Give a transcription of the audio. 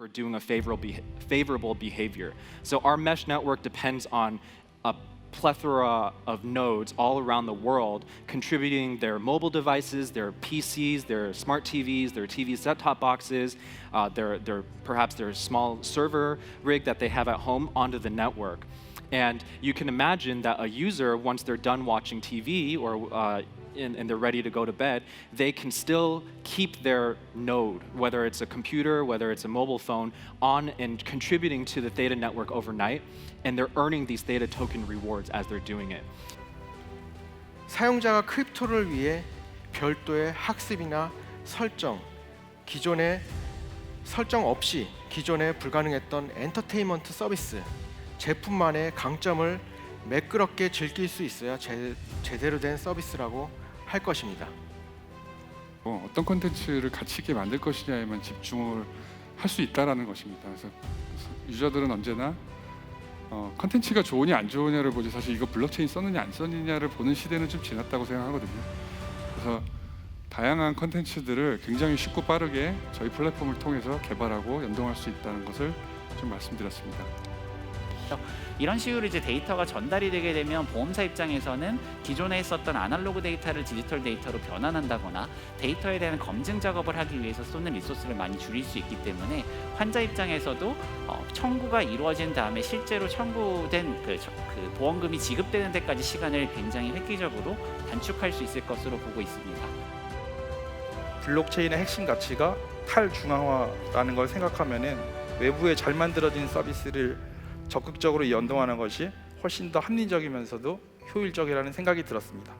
for doing a favorable favorable behavior. So our mesh network depends on a plethora of nodes all around the world contributing their mobile devices, their PCs, their smart TVs, their TV set-top boxes, uh, their, their perhaps their small server rig that they have at home onto the network. And you can imagine that a user, once they're done watching TV or uh, and, and they're ready to go to bed, they can still keep their node, whether it's a computer, whether it's a mobile phone, on and contributing to the Theta network overnight, and they're earning these Theta token rewards as they're doing it. 사용자가 크립토를 위해 별도의 학습이나 설정, 기존에 설정 없이 기존에 불가능했던 엔터테인먼트 서비스, 제품만의 강점을 매끄럽게 즐길 수 있어야 제, 제대로 된 서비스라고 할 것입니다. 어, 어떤 콘텐츠를 가치 있게 만들 것이냐에만 집중을 할 수 있다라는 것입니다. 그래서 유저들은 언제나 어, 컨텐츠가 좋으냐 안 좋으냐를 보지 사실 이거 블록체인 썼느냐 안 썼느냐를 보는 시대는 좀 지났다고 생각하거든요. 그래서 다양한 컨텐츠들을 굉장히 쉽고 빠르게 저희 플랫폼을 통해서 개발하고 연동할 수 있다는 것을 좀 말씀드렸습니다. 이런 식으로 이제 데이터가 전달이 되게 되면 보험사 입장에서는 기존에 했었던 아날로그 데이터를 디지털 데이터로 변환한다거나 데이터에 대한 검증 작업을 하기 위해서 쏟는 리소스를 많이 줄일 수 있기 때문에 환자 입장에서도 어, 청구가 이루어진 다음에 실제로 청구된 그, 저- 그 보험금이 지급되는 데까지 시간을 굉장히 획기적으로 단축할 수 있을 것으로 보고 있습니다. 블록체인의 핵심 가치가 탈중앙화라는 걸 생각하면은 외부에 잘 만들어진 서비스를 적극적으로 연동하는 것이 훨씬 더 합리적이면서도 효율적이라는 생각이 들었습니다.